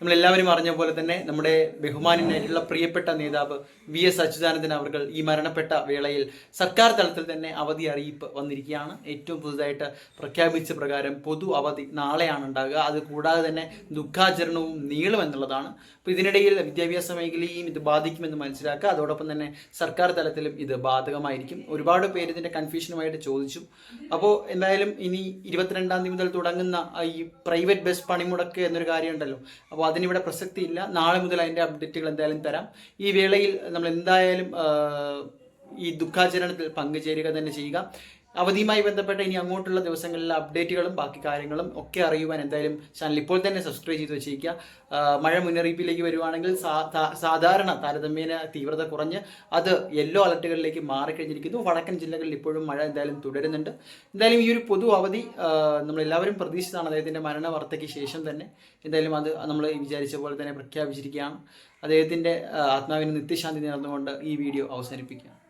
നമ്മളെല്ലാവരും അറിഞ്ഞ പോലെ തന്നെ നമ്മുടെ ബഹുമാനായിട്ടുള്ള പ്രിയപ്പെട്ട നേതാവ് വി എസ് അച്യുതാനന്ദൻ അവർ ഈ മരണപ്പെട്ട വേളയിൽ സർക്കാർ തലത്തിൽ തന്നെ അവധി അറിയിപ്പ് വന്നിരിക്കുകയാണ്. ഏറ്റവും പുതുതായിട്ട് പ്രഖ്യാപിച്ച പ്രകാരം പൊതു അവധി നാളെയാണ് ഉണ്ടാകുക. അത് കൂടാതെ തന്നെ ദുഃഖാചരണവും നീളും എന്നുള്ളതാണ്. അപ്പോൾ ഇതിനിടയിൽ വിദ്യാഭ്യാസ മേഖലയും ഇത് ബാധിക്കുമെന്ന് മനസ്സിലാക്കുക. അതോടൊപ്പം തന്നെ സർക്കാർ തലത്തിലും ഇത് ബാധകമായിരിക്കും. ഒരുപാട് പേര് ഇതിന്റെ കൺഫ്യൂഷനുമായിട്ട് ചോദിച്ചു. അപ്പോൾ എന്തായാലും ഇനി ഇരുപത്തിരണ്ടാം തീയതി മുതൽ തുടങ്ങുന്ന ഈ പ്രൈവറ്റ് ബസ് പണിമുടക്ക് എന്നൊരു കാര്യമുണ്ടല്ലോ. അപ്പോൾ അതിനിവിടെ പ്രസക്തിയില്ല. നാളെ മുതൽ അതിന്റെ അപ്ഡേറ്റുകൾ എന്തായാലും തരാം. ഈ വേളയിൽ നമ്മൾ എന്തായാലും ഈ ദുഃഖാചരണത്തിൽ പങ്കുചേരുക തന്നെ ചെയ്യുക. അവധിയുമായി ബന്ധപ്പെട്ട ഇനി അങ്ങോട്ടുള്ള ദിവസങ്ങളിലെ അപ്ഡേറ്റുകളും ബാക്കി കാര്യങ്ങളും ഒക്കെ അറിയുവാൻ എന്തായാലും ചാനൽ ഇപ്പോൾ തന്നെ സബ്സ്ക്രൈബ് ചെയ്ത് വെച്ചിരിക്കുക. മഴ മുന്നറിയിപ്പിലേക്ക് വരുവാണെങ്കിൽ സാധാരണ താരതമ്യേന തീവ്രത കുറഞ്ഞ് അത് യെല്ലോ അലർട്ടുകളിലേക്ക് മാറിക്കഴിഞ്ഞിരിക്കുന്നു. വടക്കൻ ജില്ലകളിൽ ഇപ്പോഴും മഴ എന്തായാലും തുടരുന്നുണ്ട്. എന്തായാലും ഈ ഒരു പൊതു അവധി നമ്മളെല്ലാവരും പ്രതീക്ഷിച്ചതാണ് അദ്ദേഹത്തിന്റെ മരണ വാർത്തയ്ക്ക് ശേഷം തന്നെ. എന്തായാലും അത് നമ്മൾ വിചാരിച്ച പോലെ തന്നെ പ്രഖ്യാപിച്ചിരിക്കുകയാണ്. അദ്ദേഹത്തിന്റെ ആത്മാവിന് നിത്യശാന്തി നേർന്നുകൊണ്ട് ഈ വീഡിയോ അവസാനിപ്പിക്കുകയാണ്.